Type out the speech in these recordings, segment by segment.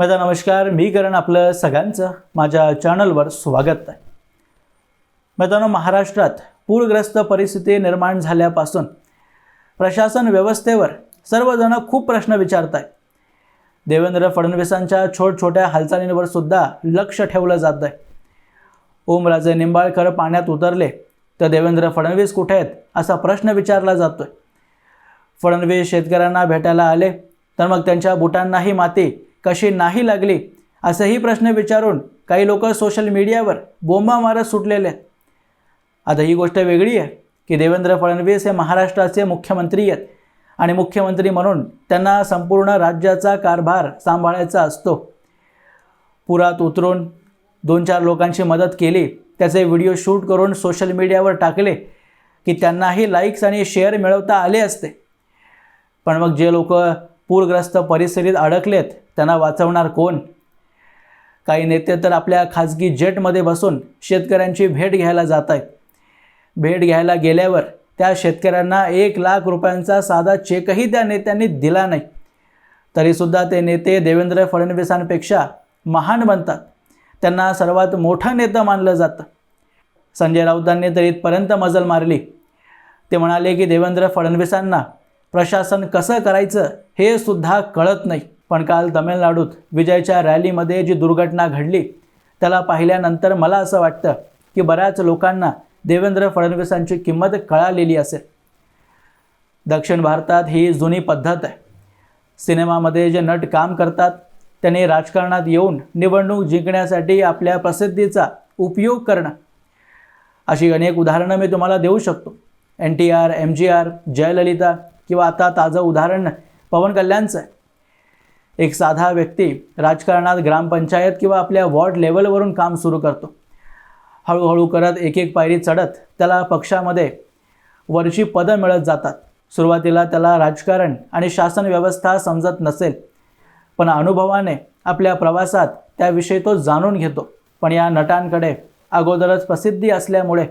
माझा नमस्कार मी करण आपलं सगळ्यांचं. माझ्या चॅनलवर स्वागत आहे. मित्रांनो महाराष्ट्रात पूरग्रस्त परिस्थिती निर्माण झाल्यापासून प्रशासन व्यवस्थेवर सर्वजण खूप प्रश्न विचारत आहेत देवेंद्र फडणवीसांच्या छोट छोट्या हालचालींवर सुद्धा लक्ष ठेवलं जात आहे. ओमराजे निंबाळकर पाण्यात उतरले तर देवेंद्र फडणवीस कुठे आहेत असा प्रश्न विचारला जातोय. फडणवीस शेतकऱ्यांना भेटायला आले तर मग त्यांच्या बुटांनाही माती कशी नाही लागली? असंही प्रश्न विचारून काही लोक सोशल मीडियावर बोंबा मारत सुटलेले. आहेत आता ही गोष्ट वेगळी आहे की देवेंद्र फडणवीस हे महाराष्ट्राचे मुख्यमंत्री आहेत आणि मुख्यमंत्री म्हणून त्यांना संपूर्ण राज्याचा कारभार सांभाळायचा असतो. पुरात उतरून दोन चार लोकांची मदत केली त्याचे व्हिडिओ शूट करून सोशल मीडियावर टाकले की त्यांनाही लाईक्स आणि शेअर मिळवता आले असते. पण मग जे लोक पूरग्रस्त परिस्थितीत अडकलेत त्यांना वाचवणार कोण? काही नेते तर आपल्या खाजगी जेटमध्ये बसून शेतकऱ्यांची भेट घ्यायला जात आहेत भेट घ्यायला गेल्यावर त्या शेतकऱ्यांना एक लाख रुपयांचा साधा चेकही त्या नेत्यांनी दिला नाही. तरीसुद्धा ते नेते देवेंद्र फडणवीसांपेक्षा महान बनतात. त्यांना सर्वात मोठं नेतं मानलं जातं. संजय राऊतांनी तर इथपर्यंत मजल मारली. ते म्हणाले की देवेंद्र फडणवीसांना प्रशासन कसं करायचं हे सुद्धा कळत नाही. पण काल तमिळनाडूत विजयच्या रॅलीमध्ये जी दुर्घटना घडली त्याला पाहिल्यानंतर मला असं वाटतं की बऱ्याच लोकांना देवेंद्र फडणवीसांची किंमत कळालेली असेल. दक्षिण भारतात ही जुनी पद्धत आहे. सिनेमामध्ये जे नट काम करतात त्यांनी राजकारणात येऊन निवडणूक जिंकण्यासाठी आपल्या प्रसिद्धीचा उपयोग करणं. अशी अनेक उदाहरणं मी तुम्हाला देऊ शकतो. N T R M G R Jayalalithaa किंवा आता ताजं उदाहरण पवन कल्याणचं आहे. एक साधा व्यक्ती राजकारणात ग्रामपंचायत किंवा आपल्या वॉर्ड लेवलवरून काम सुरू करतो. हळूहळू करत एक एक पायरी चढत त्याला पक्षामध्ये वरची पदं मिळत जातात. सुरुवातीला त्याला राजकारण आणि शासन व्यवस्था समजत नसेल पण अनुभवाने आपल्या प्रवासात त्याविषयी तो जाणून घेतो. पण या नटांकडे अगोदरच प्रसिद्धी असल्यामुळे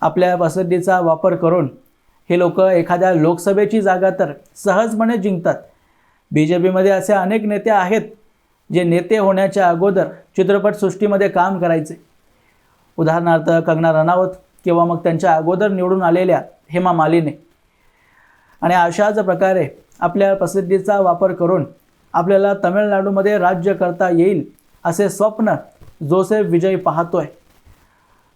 आपल्या प्रसिद्धीचा वापर करून हे लोक एखाद्या लोकसभेची जागा तर सहजपणे जिंकतात. बी जे पीमध्ये असे अनेक नेते आहेत जे नेते होण्याच्या अगोदर चित्रपटसृष्टीमध्ये काम करायचे. उदाहरणार्थ कंगना रनावत किंवा मग त्यांच्या अगोदर निवडून आलेल्या हेमा मालिनी. आणि अशाच प्रकारे आपल्या प्रसिद्धीचा वापर करून आपल्याला तमिळनाडूमध्ये राज्य करता येईल असे स्वप्न जोसेफ विजय पाहतोय.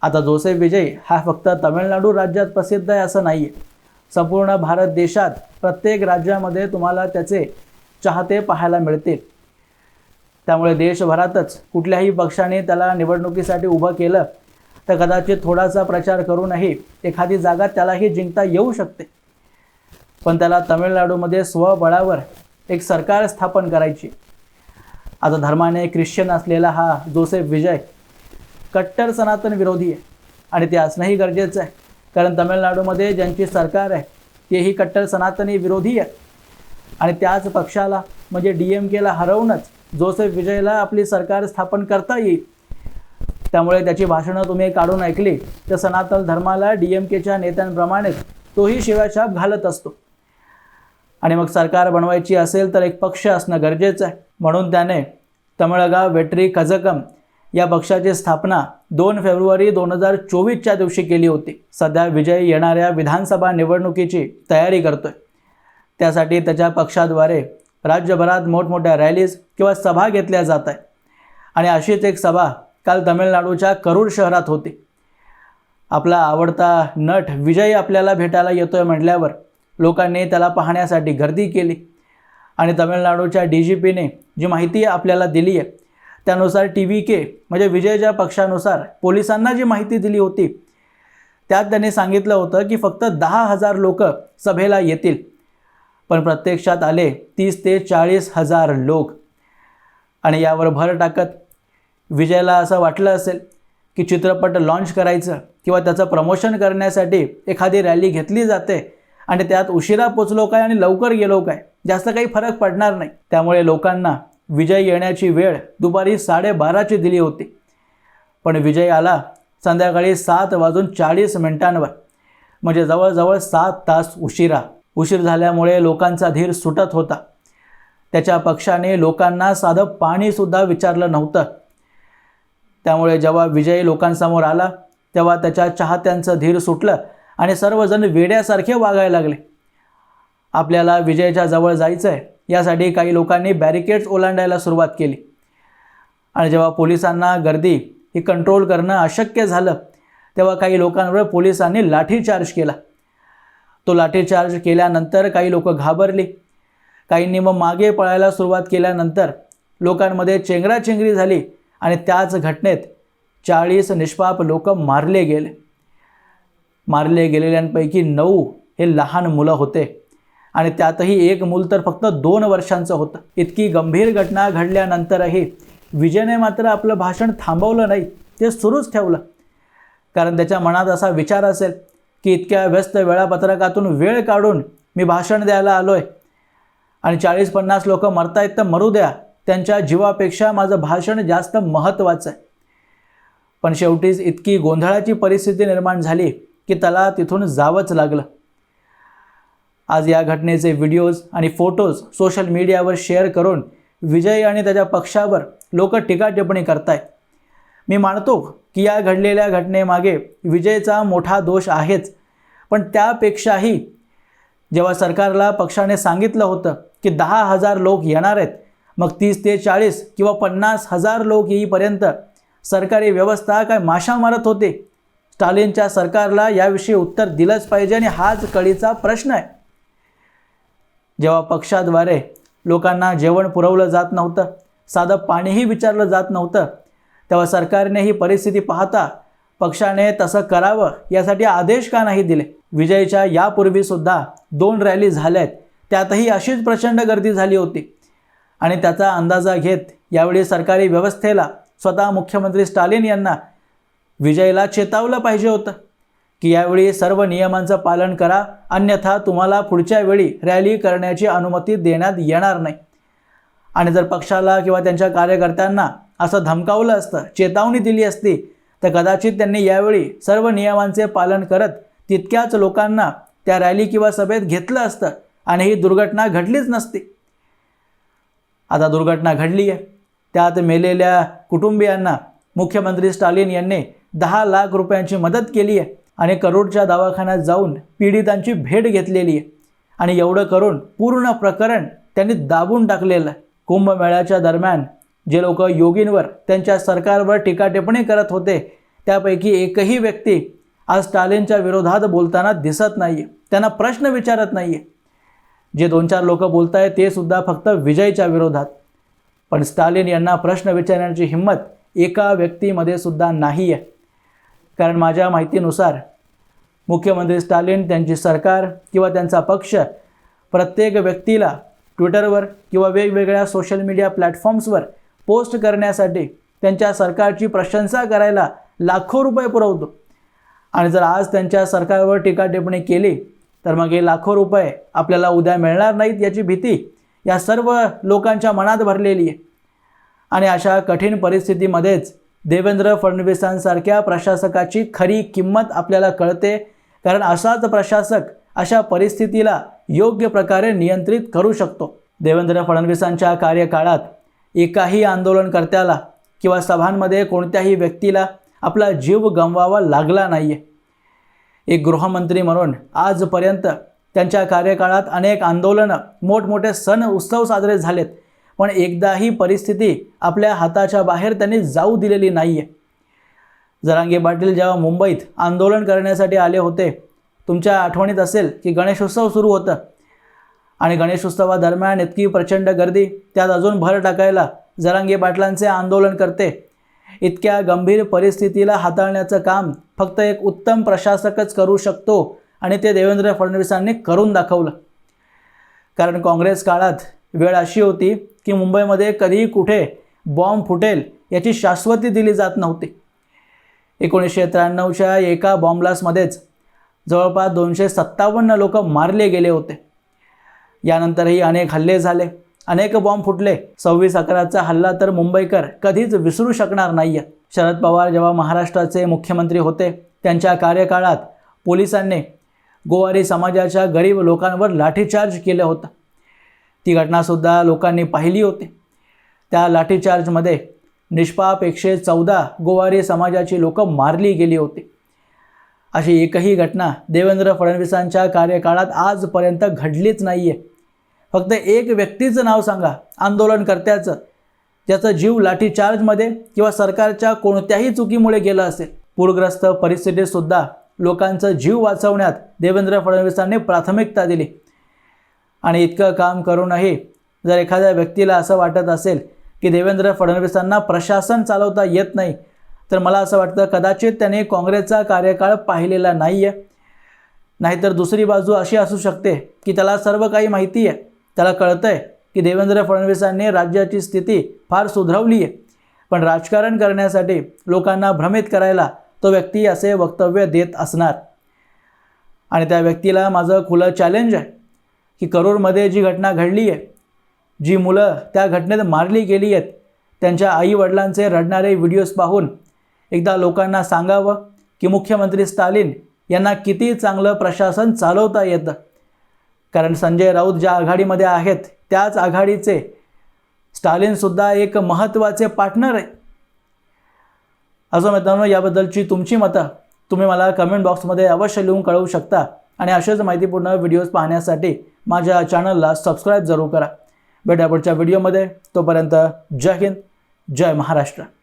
आता जोसेफ विजय हा फक्त तमिळनाडू राज्यात प्रसिद्ध आहे असं नाही आहे संपूर्ण भारत देशात प्रत्येक राज्यामध्ये तुम्हाला त्याचे चाहते पाहायला मिळतील त्यामुळे देशभरातच कुठल्याही पक्षाने त्याला निवडणुकीसाठी उभं केलं तर कदाचित थोडासा प्रचार करूनही एखादी जागा त्यालाही जिंकता येऊ शकते. पण त्याला तमिळनाडूमध्ये स्वबळावर एक सरकार स्थापन करायची. आता धर्माने ख्रिश्चन असलेला हा जोसेफ विजय कट्टर सनातन विरोधी आहे आणि ते असणंही गरजेचं आहे. कारण तमिळनाडूमध्ये ज्यांची सरकार आहे तेही कट्टर सनातनी विरोधी आहे आणि त्याच पक्षाला म्हणजे डी एम केला हरवूनच जोसेफ विजयला आपली सरकार स्थापन करता येईल. त्यामुळे त्याची भाषणं तुम्ही काढून ऐकली. तर सनातन धर्माला डी एम केच्या नेत्यांप्रमाणेच तोही शिवाशाप घालत असतो. आणि मग सरकार बनवायची असेल तर एक पक्ष असणं गरजेचं आहे. म्हणून त्याने तमिळगाव वेट्री कझकम या पक्षाची स्थापना दोन फेब्रुवारी दोन हजार चोवीसच्या दिवशी केली होती. सध्या विजय येणाऱ्या विधानसभा निवडणुकीची तयारी करतोय. त्यासाठी त्याच्या पक्षाद्वारे राज्यभरात मोठमोठ्या रॅलीज किंवा सभा घेतल्या जात आहे आणि अशीच एक सभा काल तमिळनाडूच्या करूर शहरात होती. आपला आवडता नट विजय आपल्याला भेटायला येतोय म्हटल्यावर लोकांनी त्याला पाहण्यासाठी गर्दी केली. आणि तमिळनाडूच्या डी जी पीने जी माहिती आपल्याला दिली आहे त्यानुसार टी व्ही के म्हणजे विजयच्या पक्षानुसार पोलिसांना जी माहिती दिली होती त्यात त्यांनी सांगितलं होतं की फक्त दहा हजार लोक सभेला येतील. पण प्रत्यक्षात आले तीस ते चाळीस हजार लोक. आणि यावर भर टाकत विजयला असं वाटलं असेल की चित्रपट लॉन्च करायचं किंवा त्याचं प्रमोशन करण्यासाठी एखादी रॅली घेतली जाते आणि त्यात उशिरा पोचलो काय आणि लवकर गेलो काय जास्त काही फरक पडणार नाही. त्यामुळे लोकांना विजय येण्याची वेळ दुपारी साडेबाराची दिली होती. पण विजय आला संध्याकाळी सात वाजून चाळीस मिनिटांवर. म्हणजे जवळजवळ सात तास उशिरा. उशीर झाल्यामुळे लोकांचा धीर सुटत होता. त्याच्या पक्षाने लोकांना साधं पाणीसुद्धा विचारलं नव्हतं. त्यामुळे जेव्हा विजय लोकांसमोर आला तेव्हा त्याच्या चाहत्यांचं धीर सुटलं आणि सर्वजण वेड्यासारखे वागायला लागले. आपल्याला विजयच्या जवळ जायचं आहे यासाठी काही लोकांनी बॅरिकेड्स ओलांडायला सुरुवात केली. आणि जेव्हा पोलिसांना गर्दी ही कंट्रोल करणं अशक्य झालं तेव्हा काही लोकांवर पोलिसांनी लाठीचार्ज केला. तो लाठीचार्ज केल्यानंतर काही लोक घाबरली. काहींनी मग मागे पळायला सुरुवात केल्यानंतर लोकांमध्ये चेंगराचेंगरी झाली आणि त्याच घटनेत चाळीस निष्पाप लोक मारले गेले. मारले गेलेल्यांपैकी नऊ हे लहान मुलं होते आणि त्यातही एक मूल तर फक्त दोन वर्षांचं होतं. इतकी गंभीर घटना घडल्यानंतरही विजयने मात्र आपलं भाषण थांबवलं नाही ते सुरूच ठेवलं. कारण त्याच्या मनात असा विचार असेल की इतक्या व्यस्त वेळापत्रकातून वेळ काढून मी भाषण द्यायला आलो आहे आणि चाळीस पन्नास लोक मरतायत तर मरू द्या. त्यांच्या जीवापेक्षा माझं भाषण जास्त महत्त्वाचं आहे. पण शेवटीच इतकी गोंधळाची परिस्थिती निर्माण झाली की त्याला तिथून जावंच लागलं. आज या घटनेचे व्हिडिओज आणि फोटोज सोशल मीडियावर शेअर करून विजय आणि त्याच्या पक्षावर लोक टीका टिप्पणी करतायत. मी मानतो की या घडलेल्या घटनेमागे विजयचा मोठा दोष आहेच. पण त्यापेक्षाही जेव्हा सरकारला पक्षाने सांगितलं होतं की दहा हजार लोक येणार आहेत मग तीस ते चाळीस किंवा पन्नास हजार लोक येईपर्यंत सरकारी व्यवस्था काय माशा मारत होते? स्टालिनच्या सरकारला याविषयी उत्तर दिलंच पाहिजे आणि हाच कळीचा प्रश्न आहे. जेव्हा पक्षाद्वारे लोकांना जेवण पुरवलं जात नव्हतं साधं पाणीही विचारलं जात नव्हतं तेव्हा सरकारने ही परिस्थिती पाहता पक्षाने तसं करावं यासाठी आदेश का नाही दिले? विजयच्या यापूर्वीसुद्धा दोन रॅली झाल्या आहेत त्यातही अशीच प्रचंड गर्दी झाली होती. आणि त्याचा अंदाजा घेत यावेळी सरकारी व्यवस्थेला स्वतः मुख्यमंत्री स्टालिन यांना विजयला चेतावलं पाहिजे होतं की यावेळी सर्व नियमांचं पालन करा अन्यथा तुम्हाला पुढच्या वेळी रॅली करण्याची अनुमती देण्यात येणार नाही. आणि जर पक्षाला किंवा त्यांच्या कार्यकर्त्यांना असं धमकावलं असतं चेतावणी दिली असती तर कदाचित त्यांनी यावेळी सर्व नियमांचे पालन करत तितक्याच लोकांना त्या रॅली किंवा सभेत घेतलं असतं आणि ही दुर्घटना घडलीच नसती. आता दुर्घटना घडली आहे त्यात मेलेल्या कुटुंबियांना मुख्यमंत्री स्टालिन यांनी दहा लाख रुपयांची मदत केली आहे आणि करोडच्या दवाखान्यात जाऊन पीडितांची भेट घेतलेली आहे आणि एवढं करून पूर्ण प्रकरण त्यांनी दाबून टाकलेलं. आहे कुंभमेळ्याच्या दरम्यान जे लोक योगींवर त्यांच्या सरकारवर टीका टिप्पणी करत होते त्यापैकी एकही व्यक्ती आज स्टालिनच्या विरोधात बोलताना दिसत नाही आहे त्यांना प्रश्न विचारत नाही आहे जे दोन चार लोक बोलत आहेत ते सुद्धा फक्त विजयच्या विरोधात. पण स्टालिन यांना प्रश्न विचारण्याची हिंमत एका व्यक्तीमध्ये सुद्धा नाही आहे कारण माझ्या माहितीनुसार मुख्यमंत्री स्टालिन त्यांची सरकार किंवा त्यांचा पक्ष प्रत्येक व्यक्तीला ट्विटरवर किंवा वेगवेगळ्या सोशल मीडिया प्लॅटफॉर्म्सवर पोस्ट करण्यासाठी त्यांच्या सरकारची प्रशंसा करायला लाखो रुपये पुरवतो. आणि जर आज त्यांच्या सरकारवर टीका टिप्पणी केली तर मग हे लाखो रुपये आपल्याला उद्या मिळणार नाहीत याची भीती या सर्व लोकांच्या मनात भरलेली आहे. आणि अशा कठीण परिस्थितीमध्येच देवेंद्र फडणवीसांसारख्या प्रशासकाची खरी किंमत आपल्याला कळते कारण असाच प्रशासक अशा परिस्थितीला योग्य प्रकारे नियंत्रित करू शकतो. देवेंद्र फडणवीसांच्या कार्यकाळात एकाही आंदोलनकर्त्याला किंवा सभांमध्ये कोणत्याही व्यक्तीला आपला जीव गमवावा लागला नाही आहे एक गृहमंत्री म्हणून आजपर्यंत त्यांच्या कार्यकाळात अनेक आंदोलनं मोठमोठे सण उत्सव साजरे झालेत. पण एकदाही परिस्थिती आपल्या हाताच्या बाहेर त्यांनी जाऊ दिलेली नाही आहे जरांगे पाटील जेव्हा मुंबईत आंदोलन करण्यासाठी आले होते तुमच्या आठवणीत असेल की गणेशोत्सव सुरू होतं. आणि गणेशोत्सवादरम्यान इतकी प्रचंड गर्दी त्यात अजून भर टाकायला जरांगी पाटलांचे आंदोलन करते. इतक्या गंभीर परिस्थितीला हाताळण्याचं काम फक्त एक उत्तम प्रशासकच करू शकतो आणि ते देवेंद्र फडणवीसांनी करून दाखवलं. कारण काँग्रेस काळात वेळ अशी होती की मुंबईमध्ये कधीही कुठे बॉम्ब फुटेल याची शाश्वती दिली जात नव्हती. एकोणीसशे त्र्याण्णवच्या एका बॉम्बलासमध्येच जवळपास दोनशे सत्तावन्न लोक मारले गेले होते. यानंतरही अनेक हल्ले झाले. अनेक बॉम्ब फुटले. सव्वीस अकराचा हल्ला तर मुंबईकर कधीच विसरू शकणार नाही शरद पवार जेव्हा महाराष्ट्राचे मुख्यमंत्री होते त्यांच्या कार्यकाळात पोलिसांनी गोवारी समाजाच्या गरीब लोकांवर लाठीचार्ज केलं होतं. ती घटनासुद्धा लोकांनी पाहिली होती. त्या लाठीचार्जमध्ये निष्पाप एकशे चौदा गोवारी समाजाची लोकं मारली गेली होती. अशी एकही घटना देवेंद्र फडणवीसांच्या कार्यकाळात आजपर्यंत घडलीच नाही आहे फक्त एक व्यक्तीचं नाव सांगा आंदोलनकर्त्याचं ज्याचा जीव लाठीचार्जमध्ये किंवा सरकारच्या कोणत्याही चुकीमुळे गेला असेल. पूरग्रस्त परिस्थितीतसुद्धा लोकांचा जीव वाचवण्यात देवेंद्र फडणवीसांनी प्राथमिकता दिली. आणि इतकं काम करूनही जर एखाद्या व्यक्तीला असं वाटत असेल की देवेंद्र फडणवीसांना प्रशासन चालवता येत नाही तर मला असं वाटतं कदाचित त्याने काँग्रेसचा कार्यकाळ पाहिलेला नाही आहे नाहीतर दुसरी बाजू अशी असू शकते की त्याला सर्व काही माहिती आहे त्याला कळतं आहे की देवेंद्र फडणवीसांनी राज्याची स्थिती फार सुधरवली आहे. पण राजकारण करण्यासाठी लोकांना भ्रमित करायला तो व्यक्ती असे वक्तव्य देत असणार. आणि त्या व्यक्तीला माझं खुलं चॅलेंज आहे की करूरमध्ये जी घटना घडली आहे जी मुलं त्या घटनेत मारली गेली आहेत त्यांच्या आईवडिलांचे रडणारे व्हिडिओज पाहून एकदा लोकांना सांगावं की मुख्यमंत्री स्टालिन यांना किती चांगलं प्रशासन चालवता येतं. कारण संजय राऊत ज्या आघाडीमध्ये आहेत त्याच आघाडीचे स्टालिनसुद्धा एक महत्त्वाचे पार्टनर आहे. असं मित्रांनो याबद्दलची तुमची मतं तुम्ही मला कमेंट बॉक्समध्ये अवश्य लिहून कळवू शकता. आणि असेच माहितीपूर्ण व्हिडिओज पाहण्यासाठी माझ्या चॅनलला सबस्क्राईब जरूर करा. भेटा पुढच्या व्हिडिओमध्ये तोपर्यंत जय हिंद जय महाराष्ट्र.